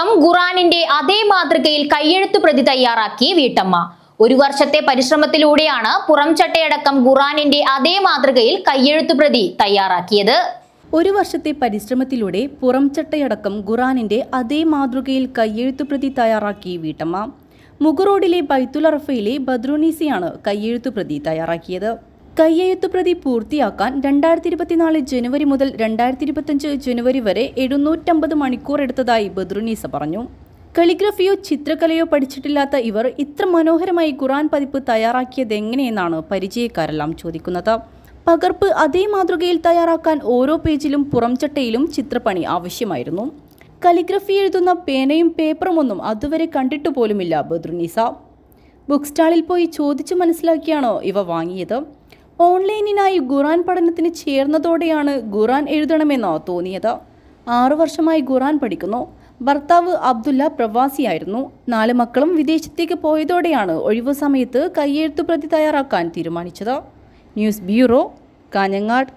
ചട്ടയടക്കം ഖുറാനിന്റെ അതേ മാതൃകയിൽ കയ്യെഴുത്തു പ്രതി തയ്യാറാക്കി വീട്ടമ്മ. ഒരു വർഷത്തെ പരിശ്രമത്തിലൂടെയാണ് പുറം ചട്ടയടക്കം ഖുറാനിന്റെ അതേ മാതൃകയിൽ കയ്യെഴുത്തു പ്രതി തയ്യാറാക്കിയത്. ഒരു വർഷത്തെ പരിശ്രമത്തിലൂടെ പുറംചട്ടയടക്കം ഖുറാനിന്റെ അതേ മാതൃകയിൽ കയ്യെഴുത്തുപ്രതി തയ്യാറാക്കി വീട്ടമ്മ. മുഗറോഡിലെ ബൈത്തുലറഫയിലെ ബദ്രുനീസിയാണ് കയ്യെഴുത്തുപ്രതി തയ്യാറാക്കിയത്. കയ്യെഴുത്തുപ്രതി പൂർത്തിയാക്കാൻ രണ്ടായിരത്തി ഇരുപത്തിനാല് ജനുവരി മുതൽ രണ്ടായിരത്തി ഇരുപത്തഞ്ച് ജനുവരി വരെ എഴുന്നൂറ്റമ്പത് മണിക്കൂർ എടുത്തതായി ബദ്രുനീസ പറഞ്ഞു. കലിഗ്രഫിയോ ചിത്രകലയോ പഠിച്ചിട്ടില്ലാത്ത ഇവർ ഇത്ര മനോഹരമായി ഖുറാൻ പതിപ്പ് തയ്യാറാക്കിയത് എങ്ങനെയെന്നാണ് പരിചയക്കാരെല്ലാം ചോദിക്കുന്നത്. പകർപ്പ് അതേ മാതൃകയിൽ തയ്യാറാക്കാൻ ഓരോ പേജിലും പുറംചട്ടയിലും ചിത്രപ്പണി ആവശ്യമായിരുന്നു. കലിഗ്രഫി എഴുതുന്ന പേനയും പേപ്പറും ഒന്നും അതുവരെ കണ്ടിട്ടു പോലുമില്ല ബദ്രുനീസ. ബുക്ക് സ്റ്റാളിൽ പോയി ചോദിച്ചു മനസ്സിലാക്കിയാണോ ഇവ വാങ്ങിയത്? ഓൺലൈനിനായി ഖുറാൻ പഠനത്തിന് ചേർന്നതോടെയാണ് ഖുറാൻ എഴുതണമെന്നോ തോന്നിയത്. ആറു വർഷമായി ഖുറാൻ പഠിക്കുന്നു. ഭർത്താവ് അബ്ദുല്ല പ്രവാസിയായിരുന്നു. നാല് മക്കളും വിദേശത്തേക്ക് പോയതോടെയാണ് ഒഴിവു സമയത്ത് കയ്യെഴുത്തു പ്രതി തയ്യാറാക്കാൻ തീരുമാനിച്ചത്. News bureau Kanhangad.